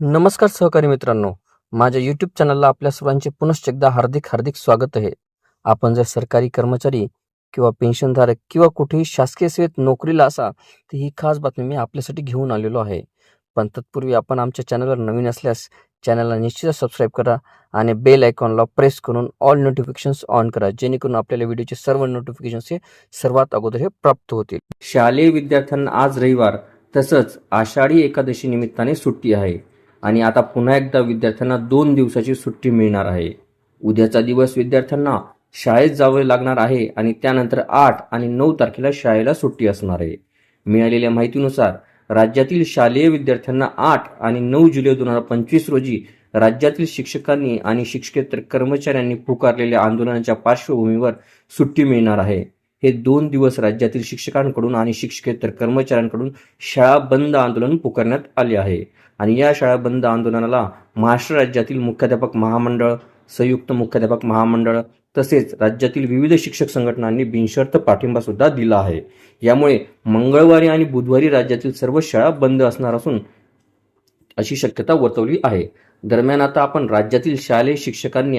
नमस्कार सहकारी मित्रांनो. माझ्या यूट्यूब चॅनलला आपल्या सर्वांचे पुनश्च एकदा हार्दिक हार्दिक स्वागत आहे. आपण जर सरकारी कर्मचारी किंवा पेन्शनधारक किंवा कुठेही शासकीय सेवेत नोकरीला असा तर ही खास बातमी मी आपल्यासाठी घेऊन आलेलो आहे. पण तत्पूर्वी आपण आमच्या चॅनलवर नवीन असल्यास चॅनलला निश्चितच सबस्क्राईब करा आणि बेल आयकॉनला प्रेस करून ऑल नोटिफिकेशन्स ऑन करा जेणेकरून आपल्याला व्हिडिओचे सर्व नोटिफिकेशन्स हे सर्वात अगोदर हे प्राप्त होतील. शालेय विद्यार्थ्यांना आज रविवार तसंच आषाढी एकादशी निमित्ताने सुट्टी आहे. आणि आता पुन्हा एकदा विद्यार्थ्यांना दोन दिवसाची सुट्टी मिळणार आहे. उद्याचा दिवस विद्यार्थ्यांना शाळेत जावे लागणार आहे आणि त्यानंतर आठ आणि नऊ तारखेला शाळेला सुट्टी असणार आहे. मिळालेल्या माहितीनुसार राज्यातील शालेय विद्यार्थ्यांना आठ आणि नऊ जुलै दोन हजार पंचवीस रोजी राज्यातील शिक्षकांनी आणि शिक्षकेतर कर्मचाऱ्यांनी पुकारलेल्या आंदोलनाच्या पार्श्वभूमीवर सुट्टी मिळणार आहे. हे दोन दिवस राज्यातील शिक्षकांकडून आणि शिक्षकेतर कर्मचाऱ्यांकडून शाळा बंद आंदोलन पुकारण्यात आले आहे. आणि या शाळा बंद आंदोलनाला महाराष्ट्र राज्यातील मुख्याध्यापक महामंडळ संयुक्त मुख्याध्यापक महामंडळ तसेच राज्यातील विविध शिक्षक संघटनांनी बिनशर्त पाठिंबा सुद्धा दिला आहे. यामुळे मंगळवारी आणि बुधवारी राज्यातील सर्व शाळा बंद असणार असून अशी शक्यता वर्तवली आहे. दरम्यान आता आपण राज्यातील शालेय शिक्षकांनी